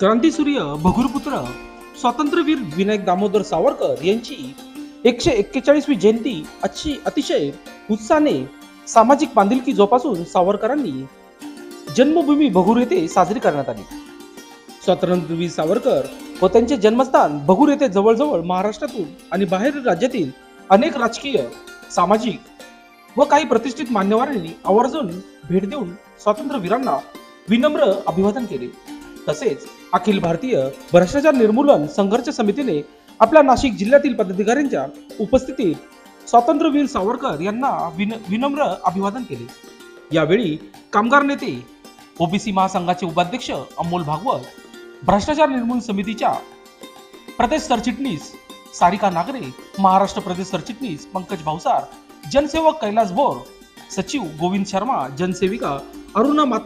क्रांतीसूर्य भगुरपुत्र स्वातंत्र्यवीर विनायक दामोदर सावरकर यांची एकशे एक्केचाळीसवी जयंती अशी अतिशय उत्साहाने सामाजिक बांधिलकी जोपासून सावरकरांनी जन्मभूमी भगूर येथे साजरी करण्यात आली. स्वातंत्र्यवीर सावरकर व त्यांचे जन्मस्थान भगूर येथे जवळजवळ महाराष्ट्रातून आणि बाहेर राज्यातील अनेक राजकीय सामाजिक व काही प्रतिष्ठित मान्यवरांनी आवर्जून भेट देऊन स्वातंत्र्यवीरांना विनम्र अभिवादन केले. तसेच अखिल भारतीय भ्रष्टाचार निर्मूलन संघर्ष समितीने आपल्या नाशिक जिल्ह्यातील पदाधिकाऱ्यांच्या उपस्थितीत स्वातंत्र्यवीर सावरकर यांना विन विनम्र अभिवादन केले. यावेळी कामगार नेते ओबीसी महासंघाचे उपाध्यक्ष अमोल भागवत भ्रष्टाचार निर्मूलन समितीच्या प्रदेश सरचिटणीस सारिका नागरे महाराष्ट्र प्रदेश सरचिटणीस पंकज भावसार जनसेवक कैलास बोर सचिव गोविंद शर्मा जनसेविका अरुणा मातंग